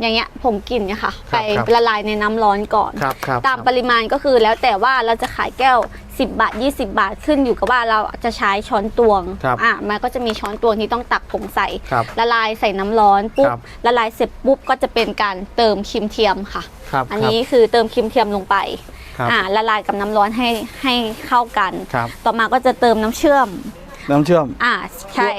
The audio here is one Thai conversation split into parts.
อย่างเงี้ยผงกลิ่นเนี่ยค่ะ คไปรับครับ ละลายในน้ำร้อนก่อน ครับครับตามปริมาณก็คือแล้วแต่ว่าเราจะขายแก้ว 10 บาท 20 บาทขึ้นอยู่กับว่าเราจะใช้ช้อนตวงครับอะมันก็จะมีช้อนตวงที่ต้องตักผงใส่ ครับ ละลายใส่น้ำร้อนปุ๊บครับ ละลายเสร็จปุ๊บก็จะเป็นการเติมครีมเทียมค่ะ ครับอันนี้คือเติมครีมเทียมลงไปครับอ่าละลายกับน้ำร้อนให้ให้เข้ากัน ครับ ต่อมาก็จะเติมน้ำเชื่อมน้ำเชื่อม อ่าใช่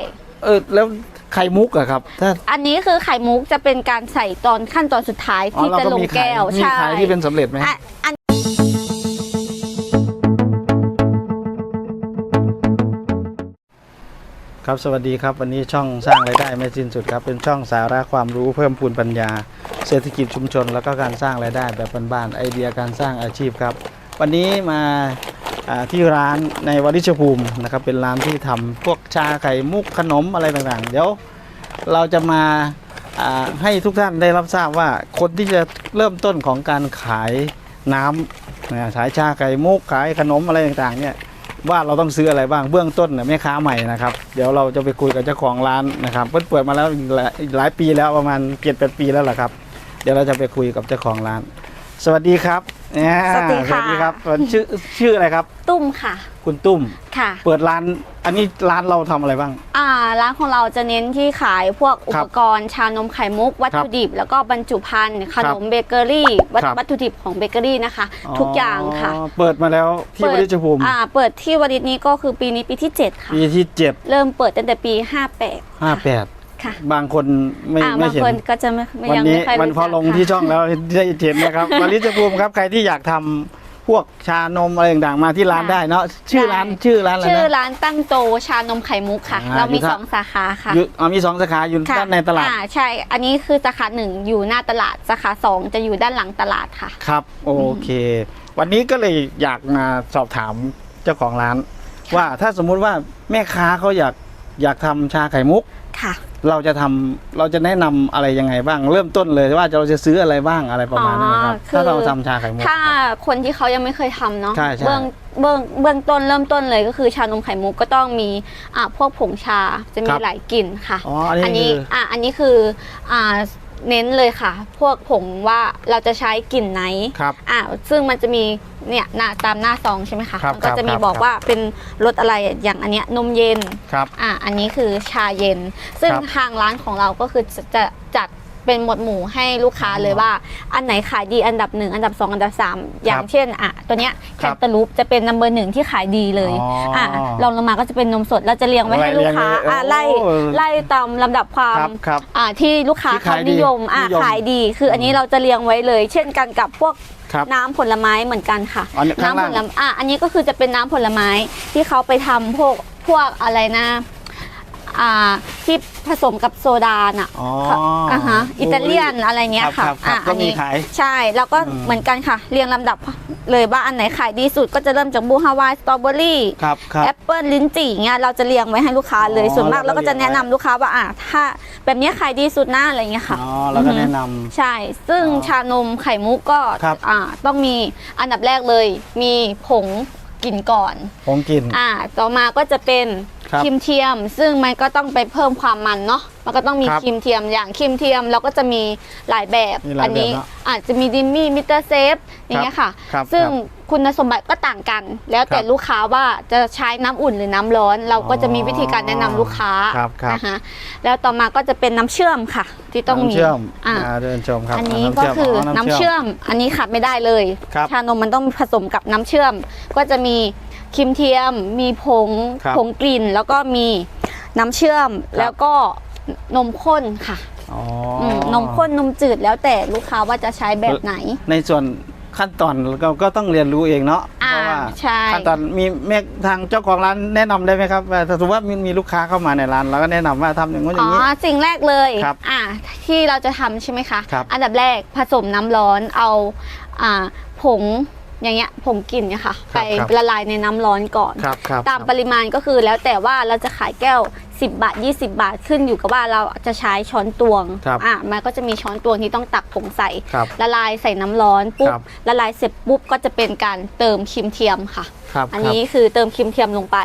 เออแล้ว ไข่มุกอะครับถ้าอันนี้คือไข่มุกจะเป็นการใส่ตอนขั้นตอนสุดท้ายอ๋อที่เราจะก็ลงมีไข่แก้วมีใช่ไข่ที่เป็นสำเร็จไหมอะอันครับ สวัสดีครับ วันนี้ช่องสร้างรายได้ไม่สิ้นสุดครับ เป็นช่องสาระความรู้เพิ่มพูนปัญญา เศรษฐกิจชุมชน แล้วก็การสร้างรายได้แบบบ้านๆไอเดียการสร้างอาชีพครับ วันนี้มาอ่า ที่ร้านในวริชภูมินะครับเป็นร้านที่ทำพวกชาไข่มุกขนมอะไรต่างๆ เดี๋ยวเราจะมาให้ทุกท่านได้รับทราบว่าคนที่จะเริ่มต้นของการขายน้ำนะขายชาไข่มุกขายขนมอะไรต่างๆเนี่ยว่าเราต้องซื้ออะไรบ้างเบื้องต้นเนี่ยแม่ค้าใหม่นะครับ เดี๋ยวเราจะไปคุยกับเจ้าของร้านนะครับเปิดเปิดมาแล้วหลายปีแล้วประมาณเจ็ดแปดปีแล้วล่ะครับ เดี๋ยวเราจะไปคุยกับเจ้าของร้าน สวัสดีครับเนี่ยสวัสดีค่ะสวัสดีครับชื่อชื่ออะไรครับ ตุ้มค่ะ คุณตุ้ม ค่ะ เปิดร้าน อันนี้ร้านเราทำอะไรบ้าง อ่า ร้านของเราจะเน้นที่ขายพวกอุครัปบกรณ์ชานมไข่มุก วัตถุดิบ แล้วก็บรรจุภัณฑ์ขนมเบเกอรี่วัตครับ วัตถุดิบของเบเกอรี่นะคะ ทุกอย่างค่ะเปิดมาแล้วที่วริชภูมิ อ่า เปิดที่วริษนี้ก็คือปีนี้ปีที่ 7 ค่ะ ปีที่เจ็ดเริ่มเปิดตั้งแต่ปี 58 ห้าแปด ค่ะ บางคนไม่อ่าไม่บางเห็น คนก็จะไม่ไม่วันยังนี้ไม่ค่อยมันรู้พอจักลงค่ะที่ช่องแล้วได้เห็นนะครับวลิจภูมิครับใครที่อยากทำพวกชานมอะไรต่างๆมาที่ร้านค่ะได้เนาะชื่อร้านได้ ชื่อร้านอะไรชื่อนะ ร้านตั้งโตชานมไข่มุกค่ะ อ่าเรามีอยู่ครับ สองสาขาค่ะอยู่อ่ามีสองสาขาอยู่ค่ะด้านในตลาดอ่าใช่ อันนี้คือสาขาหนึ่งอยู่หน้าตลาดสาขาสองจะอยู่ด้านหลังตลาดค่ะ ครับ โอเค วันนี้ก็เลยอยากมาสอบถามเจ้าของร้าน ว่าถ้าสมมุติว่าแม่ค้าเขาอยากอยากทำชาไข่มุก ค่ะ เราจะทำเราจะแนะนำอะไรยังไงบ้าง เริ่มต้นเลยว่าเราจะซื้ออะไรบ้างอะไรประมาณนั้นนะครับอ๋อคือถ้าเราทำชาไข่มุกถ้าคนที่เขายังไม่เคยทำเนาะใช่ใช่เบื้องเบื้องเบื้องต้นเริ่มต้นเลยก็คือชานมไข่มุกก็ต้องมีอ่าพวกผงชาจะมีครับหลายกลิ่นค่ะอ๋ออันนี้นี้คืออ่าอันนี้คืออ่า เน้นเลยค่ะ พวกผงว่าเราจะใช้กลิ่นไหนครับ อ่าซึ่งมันจะมีเนี่ยหน้าตามหน้าซองใช่ไหมคะครับมันก็จะมีครับบอกครับว่าเป็นรสอะไรอย่างอันเนี้ยนมเย็นครับอ่าอันนี้คือชาเย็น ซึ่งครับ ทางร้านของเราก็คือจะจะจัด เป็นหมวดหมู่ให้ลูกค้าเลยว่า อันไหนขายดีอันดับหนึ่งอันดับสองอันดับสามอย่างเช่นอะตัวเนี้ยคแครับนตาลูปจะเป็นนัมเบอร์หนึ่งที่ขายดีเลยอ๋ออ่อะลองลงมาก็จะเป็นนมสดเราจะเรียงไว้ให้ลูกค้าไล่เรียงไว้อะไล่โอ้ไล่ตามลำดับความครับครับอะที่ลูกค้าที่เขาขายดีนิยมอะนิยมขายดี คืออันนี้เราจะเรียงไว้เลย เช่นกันกับพวกครับน้ำผลไม้เหมือนกันค่ะอันนี้ข้างน้ำล่าผงลไม้อะอันนี้ก็คือจะเป็นน้ำผลไม้ที่เขาไปทำพวกพวกอะไรนะ อ่าที่ผสมกับโซดาน่ะอ๋ออ่าฮะอิตาเลียนอะไรเงี้ยครัค่ะบครับอะก็อันมีนี้ขายใช่แล้วก็อืม เหมือนกันค่ะ เรียงลำดับเลยว่าอันไหนขายดีสุดก็จะเริ่มจากบูฮาวายสตรอเบอรี่ ครับครับ แอปเปิลลิ้นจี่เงี้ยเราจะเรียงไว้ให้ลูกค้าเลยอ๋อส่วนมากเราเราก็ก็จะเรียงไว้ แนะนำลูกค้าว่าอะถ้าแบบเนี้ยขายดีสุดหน้าอะไรเงี้ยค่ะอ๋อแล้วก็อือฮึแนะนำ ใช่ ซึ่งอ๋อชานมไข่มุกก็ครับ อ่าต้องมีอันดับแรกเลย มีผงกลิ่นก่อน ผมกิน อ่าต่อมาก็จะเป็น ครับครีมเทียม ซึ่งมันก็ต้องไปเพิ่มความมันเนาะมันก็ต้องมีครับครีมเทียมอย่างครีมเทียมเราก็จะมีหลายแบบมีหลายอันี้แบบเนอะอาจจะมีดิมมี่มิเตอร์เซฟอย่างเงี้ยค่ะ ครับซึ่งครับคุณสมบัติก็ต่างกัน แล้วแต่ครับลูกค้าว่าจะใช้น้ำอุ่นหรือน้ำร้อน เราก็จะมีวิธีการแนะนำลูกค้าครับครับ นะคะแล้วต่อมาก็จะเป็นน้ำเชื่อมค่ะ ที่ต้องมีน้ำเชื่อมอ่า อ่าเดินชมครับอันนี้าก็คืออ๋น้ำเชื่อม อันนี้ขาดไม่ได้เลย ครับชานมมันต้องผสมกับน้ำเชื่อม ก็จะมี ครีมเทียม มีผงครับผงกลิ่น แล้วก็มีน้ำเชื่อม ครับ แล้วก็นมข้นค่ะอ๋อมนมข้นนมจืดแล้วแต่ลูกค้าว่าจะใช้แบบไหน ในส่วนขั้นตอนเราก็ต้องเรียนรู้เองเนาะอ่าเพราะว่าใช่ ขั้นตอนมีแม่ทางเจ้าของร้านแนะนำได้ไหมครับว่าถ้าสมมติว่ามีมีลูกค้าเข้ามาในร้านเราก็แนะนำว่าทำอย่างนู้นออ๋ย่างนี้ อ สิ่งแรกเลยครับอ่าที่เราจะทำใช่ไหมคะ ครับอันดับแรกผสมน้ำร้อนเอาอ่าผง อย่างเงี้ยผงกลิ่นเนี่ยค่ะครัไปบครับละลายในน้ำร้อนก่อน ครับครับตามปริมาณก็คือแล้วแต่ว่าเราจะขายแก้ว 10 บาท 20 บาทขึ้นอยู่กับว่าเราจะใช้ช้อนตวงครับอะมันก็จะมีช้อนตวงที่ต้องตักผงใส่ ครับละลายใส่น้ำร้อนปุ๊บครับ ละลายเสร็จปุ๊บก็จะเป็นการเติมครีมเทียมค่ะ ครับ อันนี้คือเติมครีมเทียมลงไป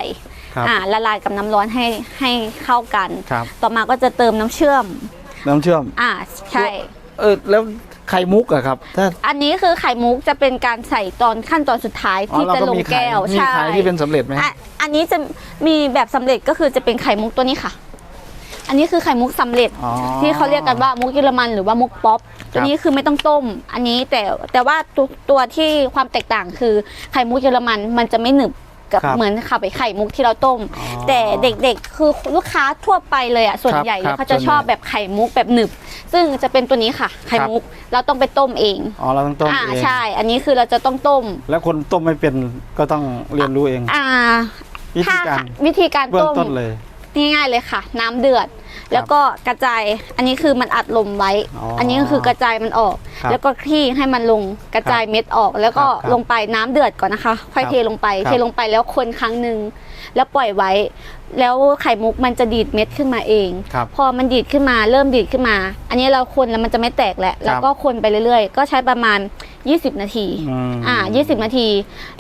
ครับอะละลายกับน้ำร้อนให้ให้เข้ากัน ครับ ต่อมาก็จะเติมน้ำเชื่อม น้ำเชื่อม อ่าใช่ เออแล้วไข่มุกอะครับถ้าอันนี้คือไข่มุกจะเป็นการใส่ตอนขั้นตอนสุดท้ายอ๋อที่เราจะก็ลงมีไข่แก้วมีใช่ไข่ที่เป็นสำเร็จไหมอะอันนี้จะมีแบบสำเร็จก็คือจะเป็นไข่มุกตัวนี้ค่ะ อันนี้คือไข่มุกสำเร็จอ๋อที่เขาเรียกกันว่ามุกเยอรมันหรือว่ามุกป๊อปครับตัวนี้คือไม่ต้องต้ม อันนี้แต่แต่ว่าตัวตัวที่ความแตกต่างคือไข่มุกเยอรมันมันจะไม่หนึบ กับครับเหมือนขับไปไข่มุกที่เราต้ม อ๋อแต่เด็กๆ คือลูกค้าทั่วไปเลยอะส่วนครับใหญ่ครับเขาจะส่วนใหญ่ ชอบแบบไข่มุกแบบหนึบ ซึ่งจะเป็นตัวนี้ค่ะ ไข่มุกเราต้องไปต้มเองอ๋อเราต้องต้มอ่าเองใช่ อันนี้คือเราจะต้องต้ม แล้วคนต้มไม่เป็นก็ต้องเรียนรู้เอง อ่าวิธีถ้าการวิธีการเบื้องต้มต้นเลย ง่ายๆเลยค่ะ น้ำเดือด แล้วก็กระจายอันนี้คือมันอัดลมไว้อ๋ออัอันนี้ก็คือกระจายมันออกครับแล้วก็คลี่ให้มันลงกระจายเม็ดออก แล้วก็ครับครับลงไปน้ำเดือดก่อนนะคะค่อยครับเทลงไปครับเทลงไปแล้วคนครั้งหนึ่งแล้วปล่อยไว้ แล้วไข่มุกมันจะดีดเม็ดขึ้นมาเองครับพอมันดีดขึ้นมาเริ่มดีดขึ้นมา อันนี้เราคนแล้วมันจะไม่แตกแหละแล้วก็คนไปเรื่อยๆ ก็ใช้ประมาณ 20 นาทีอืมอ่า20 นาที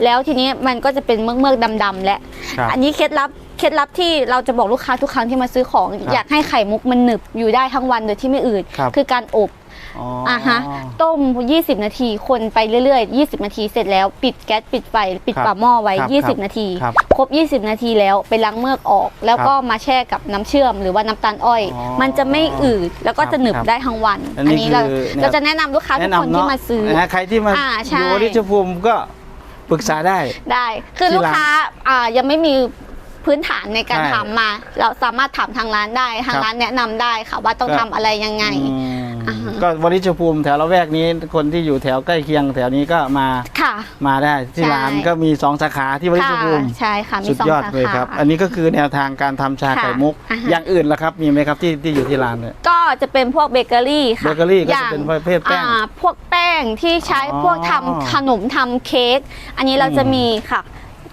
แล้วทีนี้มันก็จะเป็นเมือกเมือกๆดำๆและครับอันนี้เคล็ดลับ เคล็ดลับที่เราจะบอกลูกค้าทุกครั้งที่มาซื้อของครับอยากให้ไข่มุกมันหนึบอยู่ได้ทั้งวันโดยที่ไม่อืดครับ คือการอบอ๋ออะฮะต้ม 20 นาทีคนไปเรื่อยๆ 20 นาทีเสร็จแล้วปิดแก๊สปิดไฟปิดครับฝาหม้อไว้ครับ20 นาที ครับครบ 20 นาทีแล้วไปล้างเมือกออก แล้วก็มาแช่กับน้ำเชื่อมหรือว่าน้ำตาลอ้อย อ๋อมันจะไม่อืดแล้วก็ครับจะหนึบครับได้ทั้งวัน อันนี้เราคือแนวเราจะแนะนำลูกค้าทุแนะกคนนำที่เนาะมาซื้อ นะฮะใครที่มาอ่าใช่อยู่ริชภูมิก็ปรึกษาได้ ได้ คือที่ลูกร้านค้าอ่ายังไม่มี พื้นฐานในการใช่ทำมา เราสามารถถามทางร้านได้ ทางครับ ร้านแนะนำได้ค่ะว่าต้องก็ทำอะไรยังไง อืมอ่าฮะ ก็วริชภูมิแถวละแวกนี้คนที่อยู่แถวใกล้เคียง แถวนี้ก็มาค่ะ มาได้ที่ใช่ ร้านก็มีสองสาขาที่วริชค่ะภูมิใช่ค่ะ มีสุดสองยอดสาเลยขาครับอันนี้ก็คือแนวทางการทำชาค่ะไข่มุก อ่าฮะ อย่างอื่นล่ะครับ มีไหมครับที่ที่อยู่ที่ร้านเนี่ย ก็จะเป็นพวกเบเกอรี่ค่ะเบเกอรี่ก็อจะย่างเป็นประเภทแป้งอ่าพวกแป้งที่ใช้อ๋อพวกทำขนมทำเค้ก อันนี้เราจะอืมมีค่ะ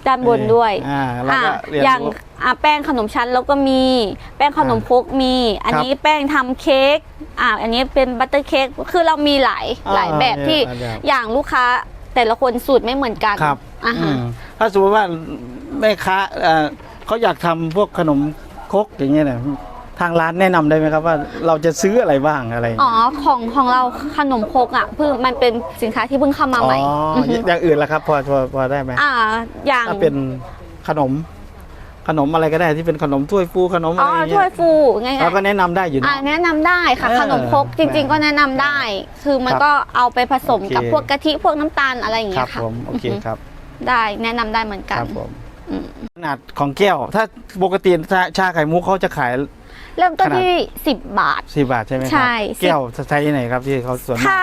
ด้านบนด้วยอ่าเราก็อ่าเรียนอย่างรู้อ่าแป้งขนมชั้นแล้วก็มี แป้งขนมครกมี อันนี้แป้งทำเค้กอ่าอันนี้เป็นบัตเตอร์เค้กคือเรามีหลายอ่าหลายแบบที่หลายแบบอย่างลูกค้าแต่ละคนสูตรไม่เหมือนกันครับ อ่าอืฮะ มถ้าสมมติว่าแม่ค้าเอ่อเขาอยากทำพวกขนมครกอย่างเงี้ยเนี่ย ทางร้านแนะนำได้ไหมครับว่าเราจะซื้ออะไรบ้างอะไรอ๋อของของเราขนมครกอะเพิ่งมันเป็นสินค้าที่เพิ่งเข้ามาอ๋อใหม่ออฮึอย่างอื่นล่ะครับ พอพอพอได้ไหมอ่าอย่างถ้าเป็นขนม ขนมอะไรก็ได้ที่เป็นขนมถ้วยฟูขนมอะอ๋อไรอย่างเงี้ถ้วยยฟูง่ายเราก็แนะนำได้อยู่ๆอ่าเนาะแนะนำได้ค่ะเออขนมครกจริง ๆ ก็แนะนำได้ คือมันครับก็เอาไปผสมกับโอเค พวกกะทิพวกน้ำตาลอะไรอย่างคเงี้รับยค่ะผมโอเคอือฮึครับได้แนะนำได้เหมือนคกันรับผมอืมขนาดของแก้ว ถ้าปกติชาชาไข่มุกเขาจะขาย เริ่มต้นขนาดที่ 10 บาทสี่บาทใช่ไหมคใช่รัสิบแก้วใช้ที่ไหนครับที่เขาส่วนมาก ถ้า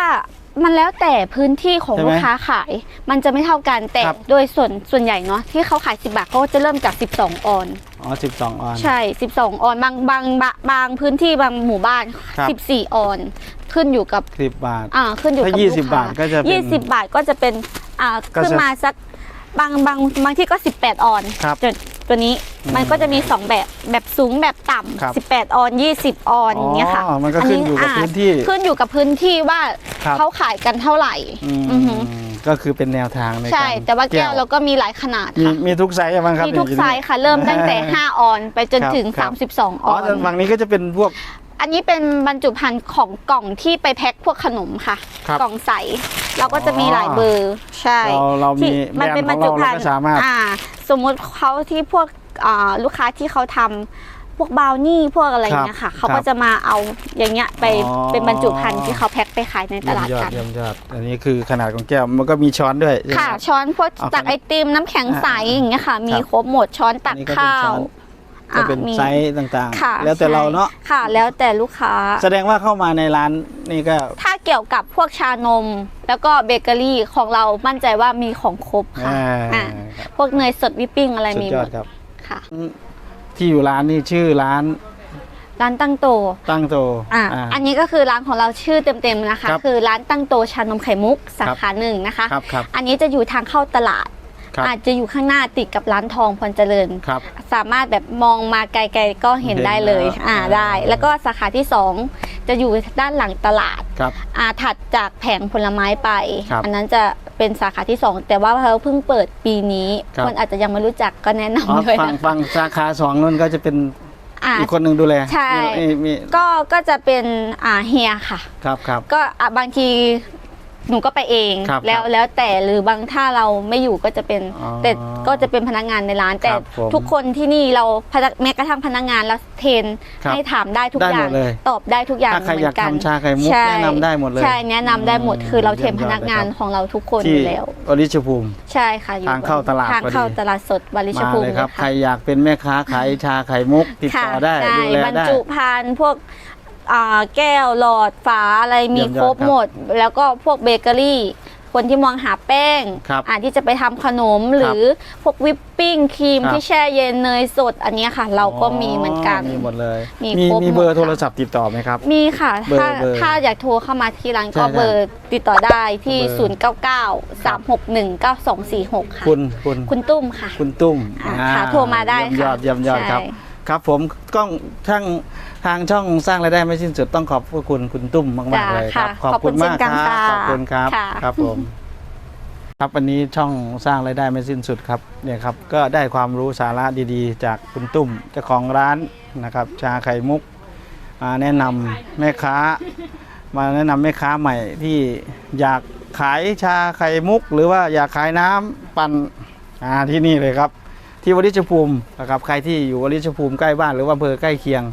มันแล้วแต่พื้นที่ของใช่ไหมลูกค้าขาย มันจะไม่เท่ากันแต่ครับ โดยส่วนส่วนใหญ่เนาะที่เขาขาย 10 บาทเขาก็จะเริ่มจาก 12 ออน อ๋อสิบสองออน ใช่ 12 ออน บางบางบางบางพื้นที่บางหมู่บ้าน ครับ 14 ออน ขึ้นอยู่กับ สิบบาท อ่าขึ้นอยู่กับถ้าลูก20ค้าบาทก็จะเป็นยี่สิบบาทก็จะเป็นอ่าก็จะขึ้นมาสักบางบางบางที่ก็ 18 ออนครับ จน ตัวนี้อืมมันก็จะมี 2 แบบแบบสูงแบบต่ครับำ18 ออน 20 ออนอย่างเงี้ยค่ะอ๋อมันก็ขึ้นอยู่กับพื้นที่าขึ้นอยู่กับพื้นที่ว่าครับเขาขายกันเท่าไหร่อืมอือหือก็คือเป็นแนวทางในใช่การแต่ว่าแก้วเราก็มีหลายขนาดมีค่ะมีทุกไซส์บ้างครับมีทุกอยู่ไซที่ส์ค่ะ เริ่มตั้งแต่ 5 ออนไปจนครับถึงครับ32 ออ๋ออนแต่ฝั่งนี้ก็จะเป็นพวก อันนี้เป็นบรรจุภัณฑ์ของกล่องที่ไปแพ็คพวกขนมค่ะ ครับกล่องใส เราก็จะมีหลายเบอร์ ใช่เราเรามีที่มันเป็นแบบรรนรด์ของเราจุภัณเราฑ์ก็สามารถ อ่า สมมุติเขาที่พวกอ่าลูกค้าที่เขาทำพวกบราวนี่พวกอะไรเงี้ยค่ะ เขาก็จะมาเอาอย่างเงี้ยไปอ๋อ เป็นบรรจุภัณฑ์ที่เขาแพ็คไปขายในตเยี่ยมลาดยอกัดนเยี่ยมยอดอันนี้คือขนาดของแก้วมันก็มีช้อนด้วยใช่ไหม ค่ะรับช้อนพวกเอาตักขนาดไอติมน้ำแข็งใสอ่าอย่างเงี้ยค่ะ มีครับครบหมดช้อนตักอันนี้ก็เป็นข้าช้วอน ก็อะเป็นมีไซส์ต่างค่ะๆแล้วแต่ใช่เราเนาะค่ะ แล้วแต่ลูกค้า แสดงว่าเข้ามาในร้านนี่ก็ ถ้าเกี่ยวกับพวกชานม แล้วก็เบเกอรี่ของเรามั่นใจว่ามีของครบค่ะอ่าอะพวกเนยสดวิปปิ้งอะไรสุดมียหอมดดครับค่ะ ที่อยู่ร้านนี่ชื่อร้านร้านตั้งโต ตั้งโต อะอ่าอันนี้ก็คือร้านของเราชื่อเต็มๆนะคะครับคือร้านตั้งโตชานมไข่มุกสาครับขาหนึ่งนะคะครับครับอันนี้จะอยู่ทางเข้าตลาด ครับอาจจะอยู่ข้างหน้าติดกับร้านทองพรเจริญ ครับ สามารถแบบมองมาไกลๆก็เห็นเห็นได้เลย แล้วอ่าอ่า ได้ แล้วก็สาขาที่ 2 จะอยู่ด้านหลังตลาด ครับ อ่าถัดจากแผงผลไม้ไป ครับอันนั้นจะเป็นสาขาที่ 2 แต่ว่าเขาเพิ่งเปิดปีนี้ครับ คนอาจจะยังไม่รู้จักก็แนะอ๋อนำด้วยฝั่งนะคะฝั่งสาขาสองนั่นก็จะเป็นอ่า อีกคนหนึ่งดูแลใช่ มีมีก็ก็จะเป็นอ่าเฮียค่ะ ครับครับก็อะบางที หนูก็ไปเองครับแล้วครับแล้วแต่หรือบางถ้าเราไม่อยู่ก็จะเป็น อ๋อแต่ก็จะเป็นพนักงานในร้าน แต่ครับผมทุกคนที่นี่เราพนักแม้กระทั่งพนักงานเราเทรนครับให้ถามได้ทุกได้อหมย่าง ดเลยตอบได้ทุกอย่างถ้าใครเหมือยากอนกันทำชาไข่มุกใช่แนะนำได้หมดเลยใช่แนะนำได้หมดอืมคือเราเทรนเยี่พยมยอดนักงานเลยครับของเราทุกคนที่อยู่แล้ว อริชภูมิ ใช่ค่ะอยู่ทางเข้าตลาดทางพอดี เข้าตลาดสดบริชมาภูมิเลยครับเลยใครค่ะอยากเป็นแม่ค้าขายชาไข่มุกติดต่อได้ค่ะดูแลบรรได้ จุภัณฑ์พวก อ่าแก้วหลอดฝาอะไรมีเยี่ยมยอดครบครับหมด แล้วก็พวกเบเกอรี่ คนที่มองหาแป้งครับอาที่จะไปทำขนมหรือพวกวิปปิ้งครีมครับที่แช่เย็นเนยสดอันเนี้ยค่ะ เราก็มีเหมือนกันมีหมดเลยมีมีครบมีเบอหมร์ดโทค่ะรศัพท์ติดต่อไหมครับ มีค่ะเบอร์ถ้าเบอร์ถ้าอยากโทรเข้ามาที่ร้านก็ใช่เบอร์ติดต่อได้ที่เบอร์099 361 9246 ค่ะ คุณคุณคุณตุ้มค่ะ คุณตุ้มอ่าอ่าค่ะโทรมาได้เยี่ยมยอค่ะดเยี่ยมยอดครับใช่ ครับผมกล้องทางทางช่องสร้างรายได้ไม่สิ้นสุดต้องขอบพระคุณคุณตุ้มมากจ้าๆเลยครับค่ะขอบคุณขอบคุณมากเช่นกันครับค่ะขอบคุณครับค่ะครับผมครับวันนี้ช่องสร้างรายได้ไม่สิ้นสุดครับเนี่ยครับก็ได้ความรู้สาระดีๆ จากคุณตุ้มเจ้าของร้านนะครับ ชาไข่มุกมาแนะนำแม่ค้า มาแนะนำแม่ค้าใหม่ที่อยากขายชาไข่มุก หรือว่าอยากขายน้ำปั่นอ่าที่นี่เลยครับ ที่วริชภูมินะครับใครที่อยู่วริชภูมิใกล้บ้านหรือว่าอำเภอใกล้เคียง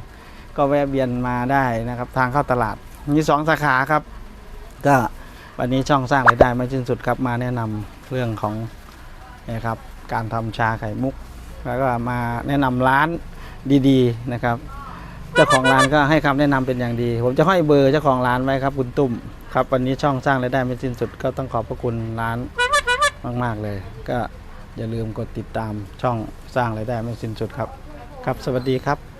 ก็แวะเวียนมาได้นะครับ ทางเข้าตลาดมีสองสาขาครับ ก็วันนี้ช่องสร้างรายได้ไม่สิ้นสุดครับมาแนะนำเรื่องของนะครับการทำชาไข่มุก แล้วก็มาแนะนำร้านดีๆนะครับเจ้าของร้านก็ให้คำแนะนำเป็นอย่างดี ผมจะให้เบอร์เจ้าของร้านไว้ครับคุณตุ้มครับวันนี้ช่องสร้างรายได้ไม่สิ้นสุดก็ต้องขอบพระคุณร้านมาก ๆเลยก็ อย่าลืมกดติดตามช่องสร้างรายได้ไม่สิ้นสุดครับ ครับสวัสดีครับ